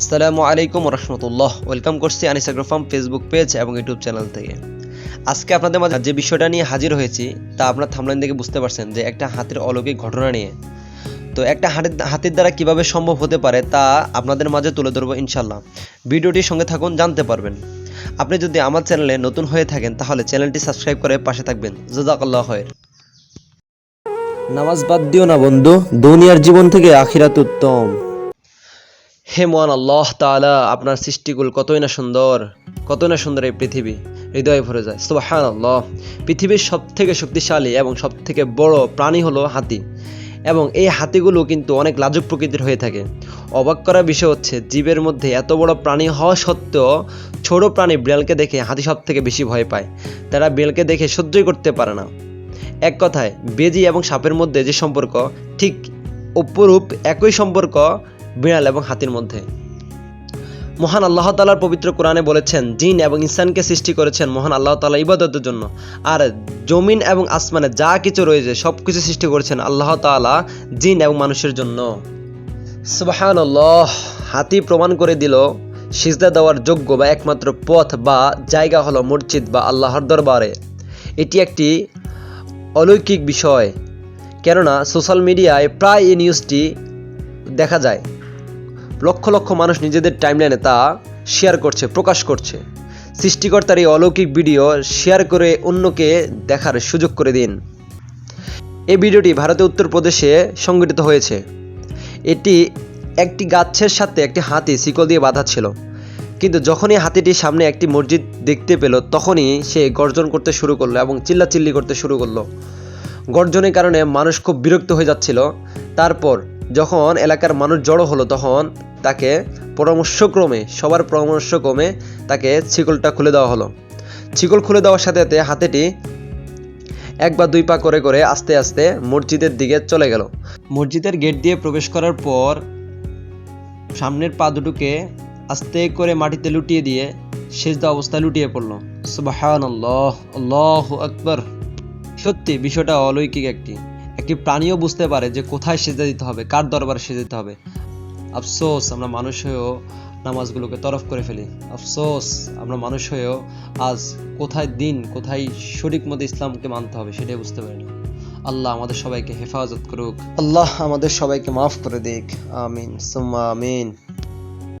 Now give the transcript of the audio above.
আসসালামু আলাইকুম রহমতুল্লাহ। ওয়েলকাম করছি আনিসাগ্রো ফার্ম ফেসবুক পেজ এবং ইউটিউব চ্যানেল থেকে। আজকে আপনাদের মাঝে যে বিষয়টা নিয়ে হাজির হয়েছি, তা আপনার থামলাইন থেকে বুঝতে পারছেন যে একটা হাতির অলৌকিক ঘটনা নিয়ে। তো একটা হাতির হাতির দ্বারা কীভাবে সম্ভব হতে পারে, তা আপনাদের মাঝে তুলে ধরবো ইনশাল্লাহ ভিডিওটির সঙ্গে থাকুন, জানতে পারবেন। আপনি যদি আমার চ্যানেলে নতুন হয়ে থাকেন, তাহলে চ্যানেলটি সাবস্ক্রাইব করে পাশে থাকবেন। জাজাকাল্লাহ হয় নামাজ বাদ দিও না বন্ধু, দুনিয়ার জীবন থেকে আখিরাত উত্তম। হে মহান আল্লাহ তালা আপনার সৃষ্টিগুলো কতই না সুন্দর, কতই না সুন্দর এই পৃথিবী। হৃদয়ে ভরে যায়। সুবাহান আল্লাহ পৃথিবীর সব থেকে শক্তিশালী এবং সব থেকে বড় প্রাণী হলো হাতি। এবং এই হাতিগুলো কিন্তু অনেক লাজুক প্রকৃতির হয়ে থাকে। অবাক করার বিষয় হচ্ছে, জীবের মধ্যে এত বড় প্রাণী হওয়া সত্ত্বেও ছোট প্রাণী বিড়ালকে দেখে হাতি সব থেকে বেশি ভয় পায়। তারা বিড়ালকে দেখে সহ্যই করতে পারে না। এক কথায়, বেজি এবং সাপের মধ্যে যে সম্পর্ক, ঠিক অপরূপ একই সম্পর্ক বিড়াল এবং হাতির মধ্যে। মহান আল্লাহ তালার পবিত্র কোরআনে বলেছেন, জিন এবং ইনসানকে সৃষ্টি করেছেন মহান আল্লাহ তালা ইবাদতের জন্য। আর জমিন এবং আসমানে যা কিছু রয়েছে সব কিছু সৃষ্টি করেছেন আল্লাহ তালা জিন এবং মানুষের জন্য। সুবাহান হাতি প্রমাণ করে দিল, সিজদা দেওয়ার যোগ্য বা একমাত্র পথ বা জায়গা হলো মসজিদ বা আল্লাহর দরবারে। এটি একটি অলৌকিক বিষয়, কেননা সোশ্যাল মিডিয়ায় প্রায় এই নিউজটি দেখা যায়। লক্ষ লক্ষ মানুষ নিজেদের টাইমলাইনে তা শেয়ার করছে, প্রকাশ করছে। সৃষ্টিকর্তার এই অলৌকিক ভিডিও শেয়ার করে অন্যকে দেখার সুযোগ করে দিন। এই ভিডিওটি ভারতের উত্তরপ্রদেশে সংগঠিত হয়েছে। এটি একটি গাছের সাথে একটি হাতি শিকল দিয়ে বাঁধা ছিল। কিন্তু যখনই হাতিটির সামনে একটি মসজিদ দেখতে পেল, তখনই সে গর্জন করতে শুরু করল এবং চিল্লাচিল্লি করতে শুরু করল। গর্জনের কারণে মানুষ খুব বিরক্ত হয়ে যাচ্ছিল। তারপর যখন এলাকার মানুষ জড়ো হলো তখন তাকে পরামর্শক্রমে, সবার পরামর্শক্রমে তাকে ছিকলটা খুলে দেওয়া হলো। ছিকল খুলে দেওয়ার সাথে সাথে হাতেটি এক বা দুই পা করে করে আস্তে আস্তে মসজিদের দিকে চলে গেল। মসজিদের গেট দিয়ে প্রবেশ করার পর সামনের পা দুটোকে আস্তে করে মাটিতে লুটিয়ে দিয়ে সেজদা অবস্থায় লুটিয়ে পড়ল। সুবাহান আল্লাহ আল্লাহ আকবর। সত্যি, বিষয়টা অলৌকিক একটি। একটি প্রাণীও বুঝতে পারে যে কোথায় সেজে দিতে হবে, কার দরবারে সেজে দিতে হবে। আফসোস, আমরা মানুষ হয়েও নামাজগুলোকে তরফ করে ফেলি। আফসোস, আমরা মানুষ হয়েও আজ কোথায় দিন, কোথায় সঠিক মতো ইসলামকে মানতে হবে সেটাই বুঝতে পারি না। আল্লাহ আমাদের সবাইকে হেফাজত করুক। আল্লাহ আমাদের সবাইকে মাফ করে দিক। আমিন। সুম্মা আমিন।